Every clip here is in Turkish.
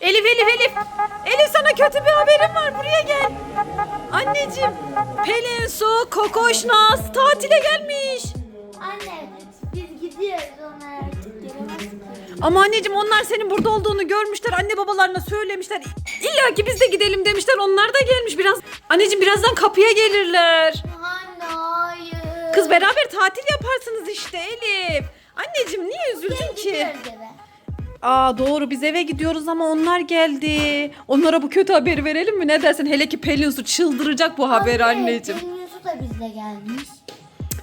Elif Elif Elif. Elif sana kötü bir haberim var. Buraya gel. Anneciğim. Pelin Su, Kokoş Naz tatile gelmiş. Anne biz gidiyoruz onlar artık gelemez ki. Ama anneciğim onlar senin burada olduğunu görmüşler. Anne babalarına söylemişler. İlla ki biz de gidelim demişler. Onlar da gelmiş biraz. Anneciğim birazdan kapıya gelirler. Anne hayır. Kız beraber tatil yaparsınız işte Elif. Anneciğim niye üzüldün ki? Gidiyoruz eve. Aa doğru biz eve gidiyoruz ama onlar geldi. Onlara bu kötü haberi verelim mi? Ne dersin? Hele ki Pelin Su çıldıracak bu haber anneciğim. Pelin Yusuf da bizle gelmiş.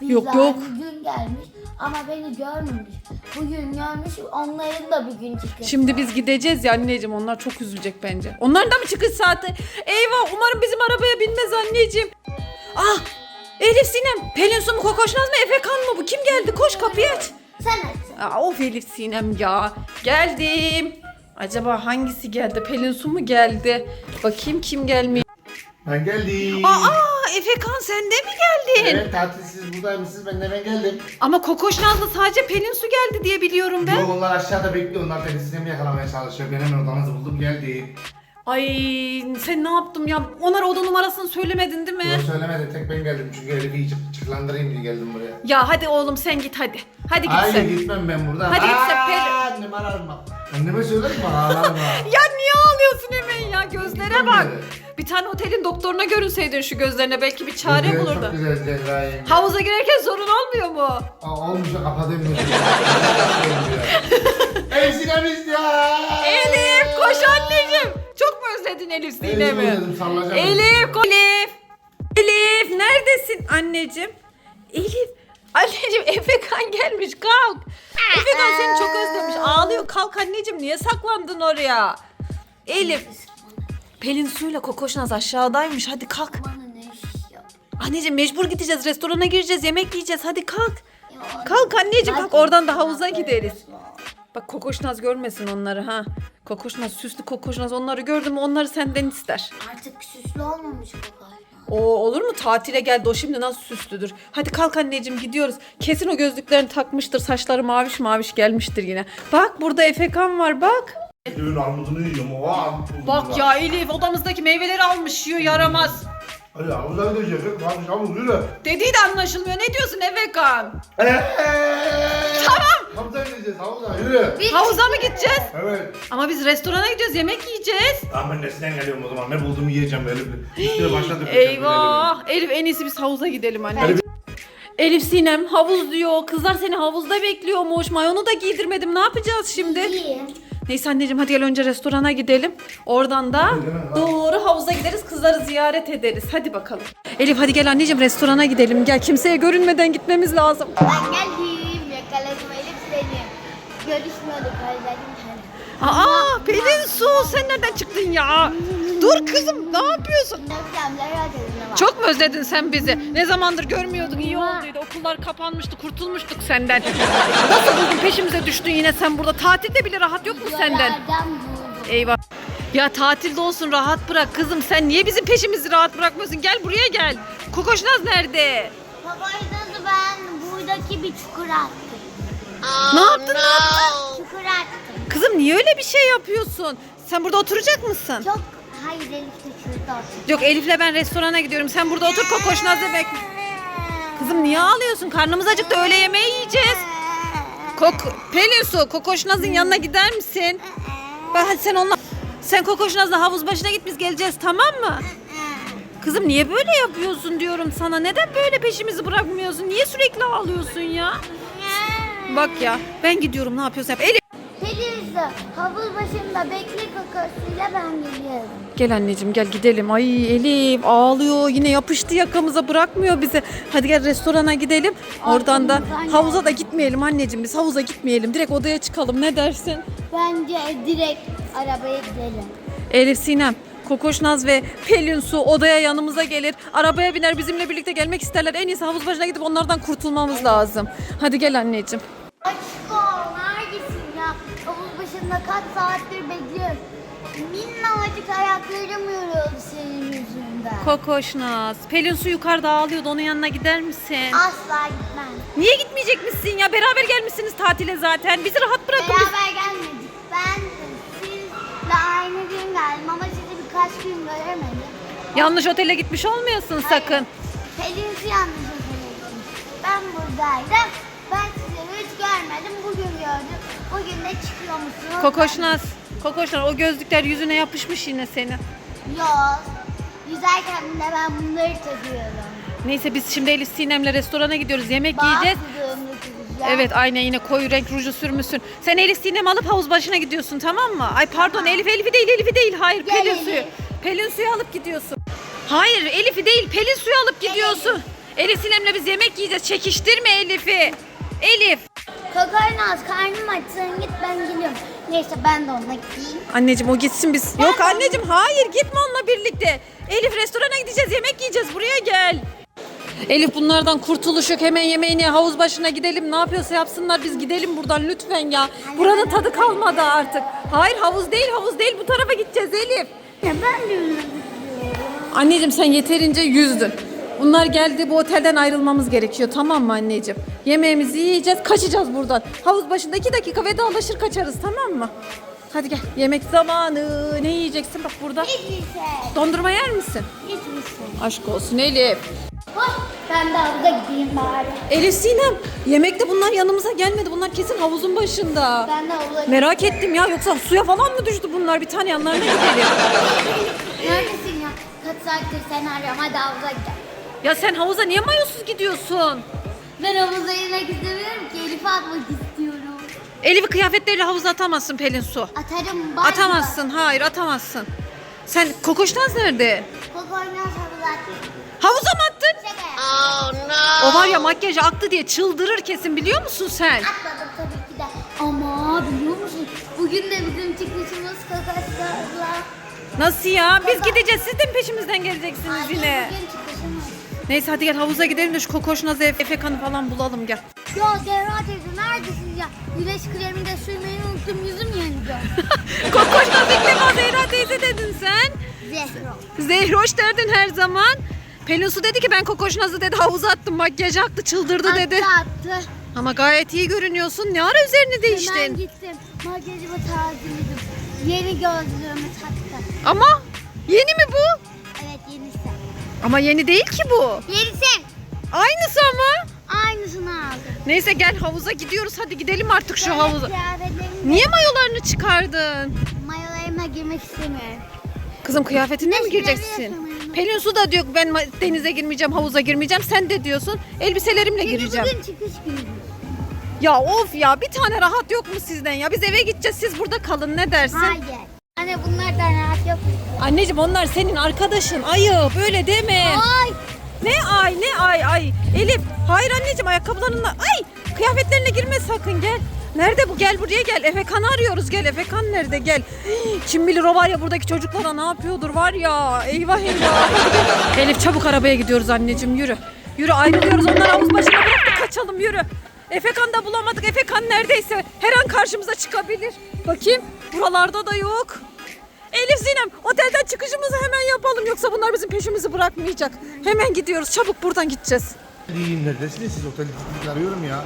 Yok, Bizle yok. aynı gün gelmiş ama beni görmemiş. Bugün görmüş onların da bugün çıkıyor. Şimdi biz gideceğiz ya anneciğim onlar çok üzülecek bence. Onların da mı çıkış saati? Eyvah umarım bizim arabaya binmez anneciğim. Ah Elif Sinem Pelin Su mu Kokoşnaz mı Efekan mı bu kim geldi koş kapıyı aç. Sen aç. Aa, of Elif Sinem ya geldim. Acaba hangisi geldi Pelin Su mu geldi? Bakayım kim gelmiş. Ben geldim. Aa Efekan sen de mi geldin? Evet tatilsiz buradaymışsınız ben de ben geldim. Ama Kokoşnaz'la sadece Pelin Su geldi diye biliyorum ben. Yok onlar aşağıda bekliyor onlar beni sinemi yakalamaya çalışıyor. Ben hemen odanızı buldum geldim. Ay sen ne yaptım ya? Onlara oda numarasını söylemedin değil mi? Yok söylemedi tek ben geldim çünkü Elif'i iyice çıklandırayım diye geldim buraya. Ya hadi oğlum sen git hadi. Hadi git Hayır sen. gitmem ben buradan. Hadi git sen, Pelin. Annem ararım bak. Anneme söylerim bak ağlarım ha. Ya niye ağlıyorsun hemen ya? Gözlere bak. Bir tane otelin doktoruna görünseydin şu gözlerine belki bir çare Güzel, bulurdu. Çok güzel Cehra'yım. Havuza girerken sorun olmuyor mu? Aa, olmuş ya kapatayım. Ev sinemiz ya. Elif koş anneciğim. Çok mu özledin Elif Elif Sinem'i? sallayacağım. Elif koş. Elif. Elif neredesin anneciğim? Elif. Anneciğim Efekan gelmiş kalk. Efekan seni çok özlemiş. Ağlıyor kalk anneciğim niye saklandın oraya? Elif. Pelin suyla Kokoşnaz aşağıdaymış hadi kalk. Bana ne iş yok. Anneciğim mecbur gideceğiz restorana gireceğiz yemek yiyeceğiz hadi kalk. Kalk anneciğim kalk oradan da ya, havuza böyle gideriz. Bak Kokoşnaz görmesin onları ha. Kokoşnaz süslü Kokoşnaz onları gördü mü onları senden ister. Artık süslü olmamış galiba. O olur mu tatile geldi o şimdi nasıl süslüdür. Hadi kalk anneciğim gidiyoruz. Kesin o gözlüklerini takmıştır saçları maviş maviş gelmiştir yine. Bak burada Efekan var bak. Düğün armudunu yiyorum. Oha. Bak ya Elif odamızdaki meyveleri almış yiyor yaramaz. Hadi gideceğiz. Hadi çabuk yürü. Dediği de anlaşılmıyor. Ne diyorsun Efekan? Gideceğiz havuza yürü. Biz Havuza mı gideceğiz? Evet. Ama biz restorana gidiyoruz yemek yiyeceğiz. Tamam ben nesiden geliyorum o zaman. Ne bulduğumu yiyeceğim Elif. İşte başladık. Eyvah. Elif en iyisi biz havuza gidelim anne. Elif- Elif Sinem havuz diyor. Kızlar seni havuzda bekliyormuş. Mayonu da giydirmedim. Ne yapacağız şimdi? Neyse anneciğim hadi gel önce restorana gidelim. Oradan da doğru havuza gideriz. Kızları ziyaret ederiz. Hadi bakalım. Elif hadi gel anneciğim restorana gidelim. Gel kimseye görünmeden gitmemiz lazım. Ben geldim. Yakaladım Elif seni. Görüşmüyorduk seni. Aa Pelin Su sen nereden çıktın ya? Dur kızım ne yapıyorsun? Çok mu özledin sen bizi? Ne zamandır görmüyorduk iyi olduydu. Okullar kapanmıştı kurtulmuştuk senden. Nasıl buldun peşimize düştün yine sen burada. Tatilde bile rahat yok mu senden? Eyvah. Ya tatilde olsun rahat bırak kızım. Sen niye bizim peşimizi rahat bırakmıyorsun? Gel buraya gel. Kokoşnaz nerede? Babaydanı ben buradaki bir çukur attım. Ne yaptın ne yaptın? Çukur attım. Kızım niye öyle bir şey yapıyorsun? Sen burada oturacak mısın? Çok hayır Elif de şurada otur. Yok Elif'le ben restorana gidiyorum. Sen burada otur Kokoşnaz'ı bekle. Kızım niye ağlıyorsun? Karnımız acıktı öğle yemeği yiyeceğiz. Kok Pelin Su, Kokoşnaz'ın yanına gider misin? Bak hadi sen onunla... Sen Kokoşnaz'la havuz başına git biz geleceğiz tamam mı? Kızım niye böyle yapıyorsun diyorum sana. Neden böyle peşimizi bırakmıyorsun? Niye sürekli ağlıyorsun ya? Bak ya ben gidiyorum ne yapıyorsun yap. Elif. Pelin havuz başında bekle kakasıyla ben geliyorum. Gel anneciğim gel gidelim. Ay Elif ağlıyor yine yapıştı yakamıza bırakmıyor bizi. Hadi gel restorana gidelim. Oradan da Arkamızdan havuza da gitmeyelim anneciğim biz havuza gitmeyelim. Direkt odaya çıkalım ne dersin? Bence direkt arabaya gidelim. Elif Sinem, Kokoşnaz ve Pelin Su odaya yanımıza gelir. Arabaya biner bizimle birlikte gelmek isterler. En iyisi havuz başına gidip onlardan kurtulmamız lazım. Hadi gel anneciğim. Aşko neredesin ya? Havuz başında kaç saattir bekliyorum. Minnacık ayaklarım yoruldu senin yüzünden. Kokoşnaz, Pelin Su yukarıda ağlıyordu. Onun yanına gider misin? Asla gitmem. Niye gitmeyecek misin ya? Beraber gelmişsiniz tatile zaten. Bizi rahat bırakın. Beraber gelmedik. Ben Kim göremedim. Yanlış otele gitmiş olmayasın sakın. Pelin'i yanlış hatırladım. Ben buradaydım. Ben sizi hiç görmedim. Bugün gördüm. Bugün de çıkıyor musunuz? Kokoşnaz. Kokoşnaz o gözlükler yüzüne yapışmış yine senin. Yok. Yüzerken de ben bunları takıyorum. Neyse biz şimdi Elif Sinem'le restorana gidiyoruz. Yemek yiyeceğiz. Evet aynen yine koyu renk ruju sürmüşsün. Sen Elif Sinem alıp havuz başına gidiyorsun tamam mı? Ay pardon Elif Elif'i değil Elif'i değil. Hayır Gel Pelin Elif. suyu. Pelin suyu alıp gidiyorsun. Hayır Elif'i değil Pelin suyu alıp gidiyorsun. Elif Sinem'le biz yemek yiyeceğiz. Çekiştirme Elif'i. Elif. Kokornaz karnım aç sen git ben geliyorum. Neyse ben de onunla gideyim. Anneciğim o gitsin biz. Yok anneciğim hayır gitme onunla birlikte. Elif restorana gideceğiz yemek yiyeceğiz buraya gel. Elif bunlardan kurtuluş yok hemen yemeğini havuz başına gidelim ne yapıyorsa yapsınlar biz gidelim buradan lütfen ya. Buranın tadı kalmadı artık. Hayır havuz değil havuz değil bu tarafa gideceğiz Elif. Ya ben de istiyorum. Anneciğim sen yeterince yüzdün. Bunlar geldi bu otelden ayrılmamız gerekiyor tamam mı anneciğim? Yemeğimizi yiyeceğiz kaçacağız buradan. Havuz başında iki dakika vedalaşır kaçarız tamam mı? Hadi gel yemek zamanı. Ne yiyeceksin bak burada. Hiçbir şey. Dondurma yer misin? Hiçbir şey. Aşk olsun Elif. Oh, ben de havuza gideyim bari. Elif Sinem yemekte bunlar yanımıza gelmedi. Bunlar kesin havuzun başında. Ben de havuza gideyim. Merak ettim ya yoksa suya falan mı düştü bunlar? Bir tane yanlarına gidelim. Neredesin ya? Kaç saattir seni arıyorum. Hadi havuza gidelim. ya sen havuza niye mayosuz gidiyorsun? Ben havuza girmek istemiyorum ki. Elif'i atmak istiyorum. Elif'i kıyafetleriyle havuza atamazsın Pelin Su. Atarım. bari Atamazsın. Hayır atamazsın. Sen kokoşnaz nerede? bak. Kokornaz havuza atayım. Havuza mı Şaka. O var ya makyajı aktı diye çıldırır kesin biliyor musun sen? Atmadım tabii ki de. Ama biliyor musun? Bugün de bizim çıkışımız Kokornaz'la. Nasıl ya? Biz gideceğiz. Siz de mi peşimizden geleceksiniz Ay, yine? Bugün çıkışımız. Neyse hadi gel havuza gidelim de şu kokoşnazı Efekan'ı falan bulalım gel. Ya Zehra teyze neredesiniz ya? Güneş kremi de sürmeyi unuttum yüzüm yanıyor. Kokoşnaz ilk defa Zehra teyze dedin sen. Zehra. Zehroş derdin her zaman. Pelin Su dedi ki ben Kokoşnaz'ı dedi havuza attım makyaj aktı çıldırdı dedi. Attı attı. Ama gayet iyi görünüyorsun. Ne ara üzerini Hemen değiştin? gittim. Makyajımı tazeledim. Yeni gözlüğümü taktım. Ama yeni mi bu? Evet yenisi. Ama yeni değil ki bu. Yenisi. Aynısı ama. Aynısını aldım. Neyse gel havuza gidiyoruz. Hadi gidelim artık şu havuza. Kıyafetlerimi Niye mayolarını çıkardın? Mayolarıma girmek istemiyorum. Kızım kıyafetinle mi Güneş gireceksin? yapamıyorum. Pelin Su da diyor ki ben denize girmeyeceğim, havuza girmeyeceğim. Sen de diyorsun elbiselerimle Çünkü gireceğim. bugün çıkış günü. Ya of ya bir tane rahat yok mu sizden ya? Biz eve gideceğiz siz burada kalın ne dersin? Hayır. Anne bunlardan rahat yok. Anneciğim onlar senin arkadaşın. Ayıp böyle deme. Ay. Ne ay ne ay ay. Elif hayır anneciğim ayakkabılarınla ay kıyafetlerine girme sakın gel. Nerede bu? Gel buraya gel. Efekan'ı arıyoruz. Gel. Efekan nerede? Gel. Kim bilir o var ya buradaki çocuklara ne yapıyordur var ya. Eyvah eyvah. Elif çabuk arabaya gidiyoruz anneciğim. Yürü. Yürü ayrılıyoruz. Onları havuz başına bıraktık. Kaçalım yürü. Efekan da bulamadık. Efekan neredeyse her an karşımıza çıkabilir. Bakayım. Buralarda da yok. Elif Sinem otelden çıkışımızı hemen yapalım yoksa bunlar bizim peşimizi bırakmayacak. Hemen gidiyoruz çabuk buradan gideceğiz. İyiyim neredesiniz siz otel arıyorum ya.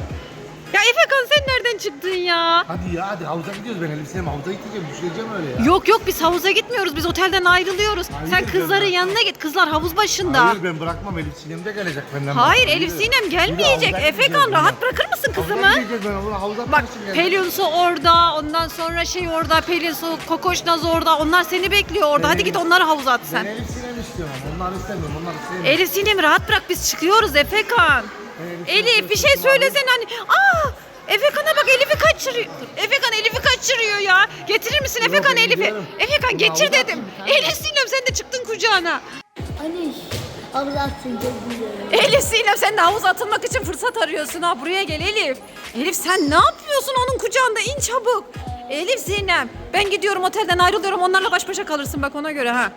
Ya Efekan sen nereden çıktın ya? Hadi ya hadi havuza gidiyoruz ben Elif Sinem havuza gideceğim düşüreceğim öyle ya. Yok yok biz havuza gitmiyoruz biz otelden ayrılıyoruz. Hayır sen kızların yanına git kızlar havuz başında. Hayır ben bırakmam Elif Sinem de gelecek benden. Hayır Yürü. Elif Sinem gelmeyecek. havuza Efekan gideceğiz rahat ya. bırakır mısın Havuza kızımı? gideceğiz ben onu havuza Bak. Pelin Su orada ondan sonra şey orada Pelin Su Kokoş Naz orada onlar seni bekliyor orada. Ben Hadi git onları havuza at Ben sen. Elif Sinem istiyorum onları istemiyorum onları istemiyorum. Elif Sinem rahat bırak biz çıkıyoruz Efekan. Elif bir şey söylesen hani. Aa! Efekan'a bak Elif'i kaçırıyor. Efekan Elif'i kaçırıyor ya. Getirir misin Efekan Elif'i? gidiyorum. Efekan getir dedim. Elif Sinem sen de çıktın kucağına. Anne havuza atsın çok güzel. Elif Sinem sen de havuza atılmak için fırsat arıyorsun ha. Buraya gel Elif. Elif sen ne yapıyorsun onun kucağında? İn çabuk. Elif Sinem ben gidiyorum otelden ayrılıyorum. Onlarla baş başa kalırsın bak ona göre ha.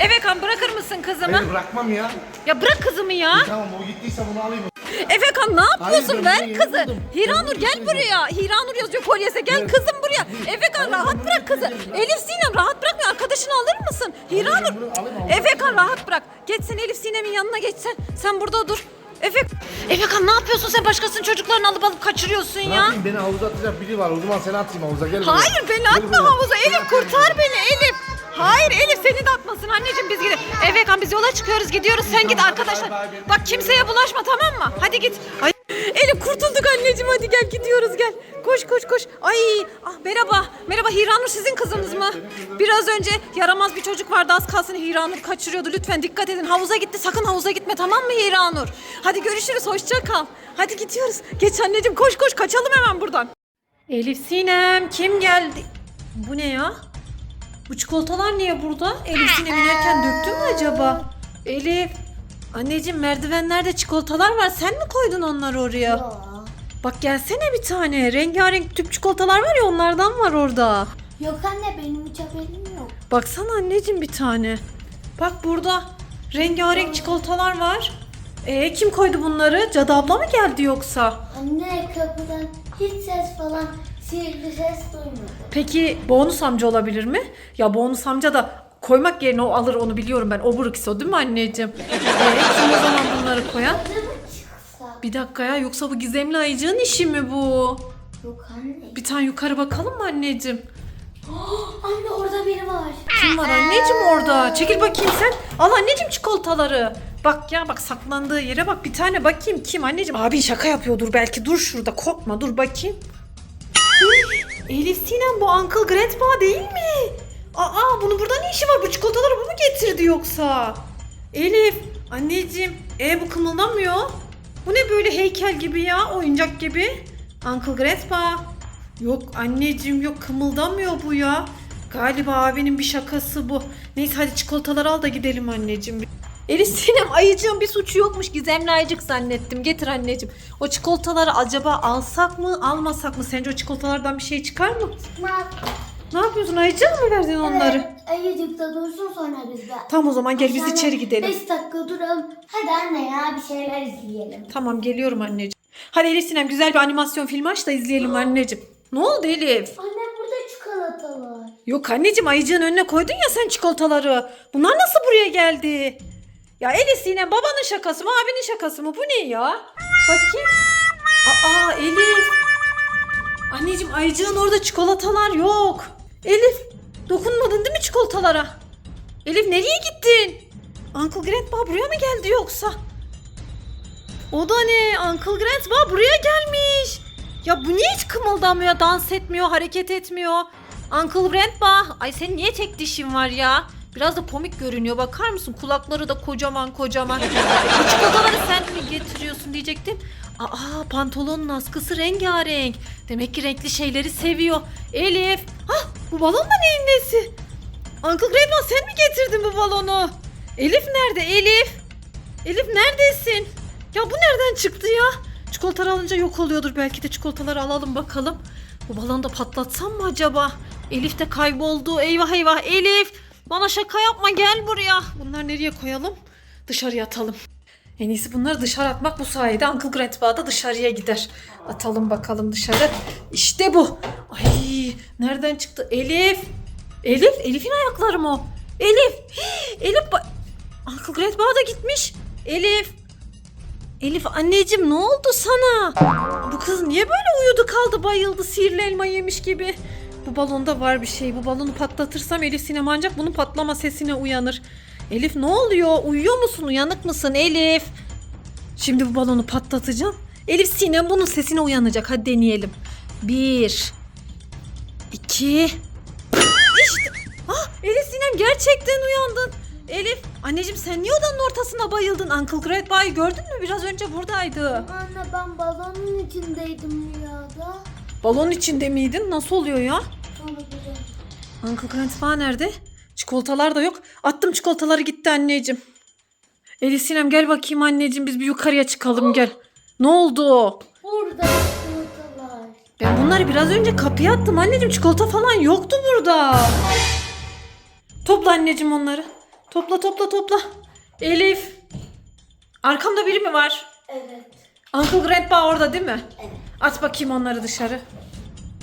Efekan bırakır mısın kızımı? Beni bırakmam ya. Ya bırak kızımı ya. Tamam o gittiyse bunu alayım. Efekan ne yapıyorsun? Hayır, ben Ver bunu kızı. buldum. Hiranur Ben gel bunu buraya. Hiranur yazıyor kolyese. Gel Evet. kızım buraya. Efekan rahat bırak kızı. Elif Sinem rahat bırakmıyor. Arkadaşını alır mısın? Hiranur. bunu alayım, alayım. Efekan rahat bırak. Geç sen Elif Sinem'in yanına geç sen. Burada dur. Efek Efekan ne yapıyorsun sen başkasının çocuklarını alıp alıp kaçırıyorsun ya. Bırakayım beni havuza atacak biri var o zaman seni atayım havuza gel buraya. Hayır beni Gel atma buraya. havuza. Elif kurtar beni Elif. Hayır Elif seni de atmasın anneciğim biz gidelim. Evet biz yola çıkıyoruz gidiyoruz sen git arkadaşlar. Bak kimseye bulaşma tamam mı? Hadi git. Ay Elif kurtulduk anneciğim hadi gel gidiyoruz gel. Koş koş koş. Ay ah, merhaba. Merhaba Hiranur sizin kızınız mı? Biraz önce yaramaz bir çocuk vardı az kalsın Hiranur kaçırıyordu. Lütfen dikkat edin. Havuza gitti sakın havuza gitme tamam mı Hiranur? Hadi görüşürüz hoşça kal. Hadi gidiyoruz. Geç anneciğim koş koş kaçalım hemen buradan. Elif Sinem kim geldi? Bu ne ya? Bu çikolatalar niye burada? Elif Sinem inerken döktü mü acaba? Elif. Anneciğim merdivenlerde çikolatalar var. Sen mi koydun onları oraya? Yo. Bak gelsene bir tane. Rengarenk tüp çikolatalar var ya onlardan var orada. Yok anne benim hiç haberim yok. Baksana anneciğim bir tane. Bak burada rengarenk çikolatalar var. Ee, kim koydu bunları? Cadı abla mı geldi yoksa? Anne kapıdan hiç ses falan sihirli ses duymadım. Peki bonus amca olabilir mi? Ya bonus amca da koymak yerine o alır onu biliyorum ben. O buruk o değil mi anneciğim? Ee, kim o zaman bunları koyan? Çıksa? Bir dakika ya yoksa bu gizemli ayıcığın işi mi bu? Yok anne. Bir tane yukarı bakalım mı anneciğim? Anne orada biri var. Kim var anneciğim orada? Çekil bakayım sen. Al anneciğim çikolataları. Bak ya bak saklandığı yere bak bir tane bakayım kim anneciğim. Abi şaka yapıyordur belki dur şurada korkma dur bakayım. Elif Sinem bu Uncle Grandpa değil mi? Aa bunun burada ne işi var? Bu çikolataları bu mu getirdi yoksa? Elif anneciğim e bu kımıldamıyor. Bu ne böyle heykel gibi ya oyuncak gibi. Uncle Grandpa. Yok anneciğim yok kımıldamıyor bu ya. Galiba abinin bir şakası bu. Neyse hadi çikolataları al da gidelim anneciğim. Elif Sinem ayıcığın bir suçu yokmuş. Gizemli ayıcık zannettim. Getir anneciğim. O çikolataları acaba alsak mı almasak mı? Sence o çikolatalardan bir şey çıkar mı? Çıkmaz. Ne yapıyorsun? Ayıcığa mı verdin onları? Evet, ayıcıkta dursun sonra biz de. Tamam o zaman gel biz içeri gidelim. 5 dakika duralım. Hadi anne ya bir şeyler izleyelim. Tamam geliyorum anneciğim. Hadi Elif Sinem güzel bir animasyon filmi aç da izleyelim anneciğim. Ne oldu Elif? Anne burada çikolatalar. Yok anneciğim ayıcığın önüne koydun ya sen çikolataları. Bunlar nasıl buraya geldi? Ya Elif Sinem babanın şakası mı abinin şakası mı? Bu ne ya? Bakayım. Aa Elif. Anneciğim ayıcığın orada çikolatalar yok. Elif dokunmadın değil mi çikolatalara? Elif nereye gittin? Uncle Grandpa buraya mı geldi yoksa? O da ne? Uncle Grandpa buraya gelmiş. Ya bu niye hiç kımıldamıyor, dans etmiyor, hareket etmiyor? Uncle Grandpa, ay senin niye tek dişin var ya? Biraz da komik görünüyor. Bakar mısın? Kulakları da kocaman kocaman. Çikolataları sen mi getiriyorsun diyecektim. Aa pantolonun askısı rengarenk. Demek ki renkli şeyleri seviyor. Elif. Hah bu balon da neyin nesi? Uncle Grandpa sen mi getirdin bu balonu? Elif nerede Elif? Elif neredesin? Ya bu nereden çıktı ya? Çikolataları alınca yok oluyordur. Belki de çikolataları alalım bakalım. Bu balonu da patlatsam mı acaba? Elif de kayboldu. Eyvah eyvah Elif. Bana şaka yapma gel buraya. Bunları nereye koyalım? Dışarıya atalım. En iyisi bunları dışarı atmak bu sayede Uncle Grandpa da dışarıya gider. Atalım bakalım dışarı. İşte bu. Ay nereden çıktı? Elif. Elif. Elif'in ayakları mı o? Elif. Elif. Uncle Grandpa da gitmiş. Elif. Elif anneciğim ne oldu sana? Bu kız niye böyle uyudu kaldı bayıldı sihirli elma yemiş gibi. Bu balonda var bir şey. Bu balonu patlatırsam Elif Sinem ancak bunun patlama sesine uyanır. Elif ne oluyor? Uyuyor musun? Uyanık mısın Elif? Şimdi bu balonu patlatacağım. Elif Sinem bunun sesine uyanacak. Hadi deneyelim. Bir. iki. İşte. Ah Elif Sinem gerçekten uyandın. Elif anneciğim sen niye odanın ortasına bayıldın? Uncle Grandpa'yı gördün mü? Biraz önce buradaydı. Anne ben balonun içindeydim rüyada. Balon içinde miydin? Nasıl oluyor ya? Uncle Grandpa nerede? Çikolatalar da yok. Attım çikolataları gitti anneciğim. Elif Sinem gel bakayım anneciğim biz bir yukarıya çıkalım gel. Ne oldu? Burada çikolatalar. Ben bunları biraz önce kapıya attım anneciğim. Çikolata falan yoktu burada. Topla anneciğim onları. Topla topla topla. Elif. Arkamda biri mi var? Evet. Uncle Grandpa orada değil mi? Evet. At bakayım onları dışarı.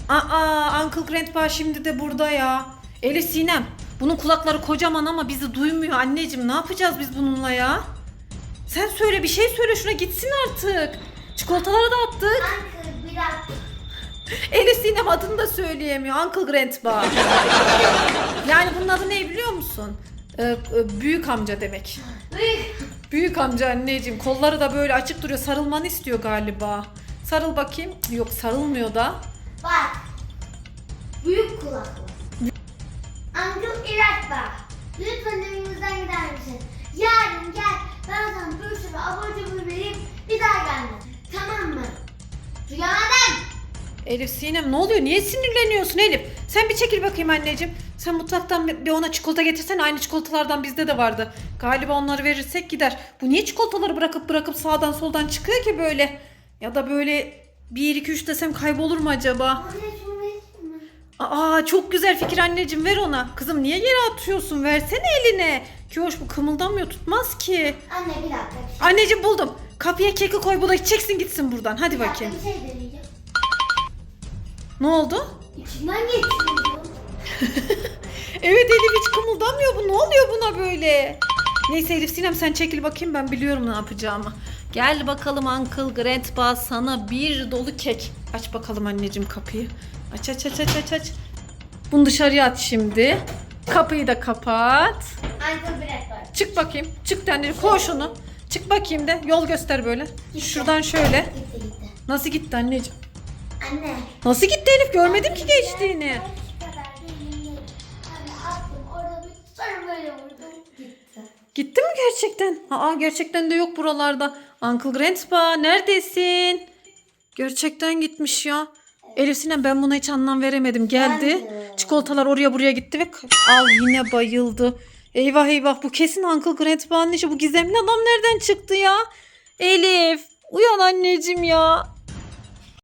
Aa Uncle Grandpa şimdi de burada ya. Elif Sinem. Bunun kulakları kocaman ama bizi duymuyor anneciğim. Ne yapacağız biz bununla ya? Sen söyle bir şey söyle şuna gitsin artık. Çikolataları da attık. Anne biraz Elif Sinem adını da söyleyemiyor. Uncle Grandpa. yani bunun adı ne biliyor musun? Ee, e, büyük amca demek. Büyük. Büyük amca anneciğim. Kolları da böyle açık duruyor. Sarılmanı istiyor galiba. Sarıl bakayım. Yok sarılmıyor da. Bak. Büyük kulaklı. Uncle İrakba. Lütfen evimizden gider misin? Yarın gel. Ben sana bir sürü abur cubur vereyim. Bir daha gelme. Tamam mı? Duyamadım. Elif Sinem ne oluyor? Niye sinirleniyorsun Elif? Sen bir çekil bakayım anneciğim. Sen mutfaktan bir ona çikolata getirsen aynı çikolatalardan bizde de vardı. Galiba onları verirsek gider. Bu niye çikolataları bırakıp bırakıp sağdan soldan çıkıyor ki böyle? Ya da böyle 1 2 3 desem kaybolur mu acaba? Oraya şunu mi? Aa çok güzel fikir anneciğim ver ona. Kızım niye yere atıyorsun? Versene eline. Kiyoş bu kımıldamıyor tutmaz ki. Anne bir dakika. bir şey- Anneciğim buldum. Kapıya keki koy bu da çeksin gitsin buradan. Hadi bir dakika, bakayım. Bir şey deneyeceğim. Ne oldu? İçinden geçiyor. Evet Elif hiç kımıldamıyor bu. Ne oluyor buna böyle? Neyse Elif Sinem sen çekil bakayım ben biliyorum ne yapacağımı. Gel bakalım Uncle Grandpa sana bir dolu kek. Aç bakalım anneciğim kapıyı. Aç aç aç aç aç aç. Bunu dışarıya at şimdi. Kapıyı da kapat. Uncle var. Çık bakayım. Çık anneciğim koy şunu. Çık bakayım de yol göster böyle. Şuradan şöyle. Gitti gitti. Nasıl gitti anneciğim? Anne. Nasıl gitti Elif görmedim ki geçtiğini. Anne attım orada bir sonra böyle vurdum. Gitti. Gitti mi gerçekten? Aa gerçekten de yok buralarda. Uncle Grandpa neredesin? Gerçekten gitmiş ya. Elif Sinem ben buna hiç anlam veremedim. Geldi. Çikolatalar oraya buraya gitti ve al yine bayıldı. Eyvah eyvah bu kesin Uncle Grandpa'nın işi. Bu gizemli adam nereden çıktı ya? Elif uyan anneciğim ya.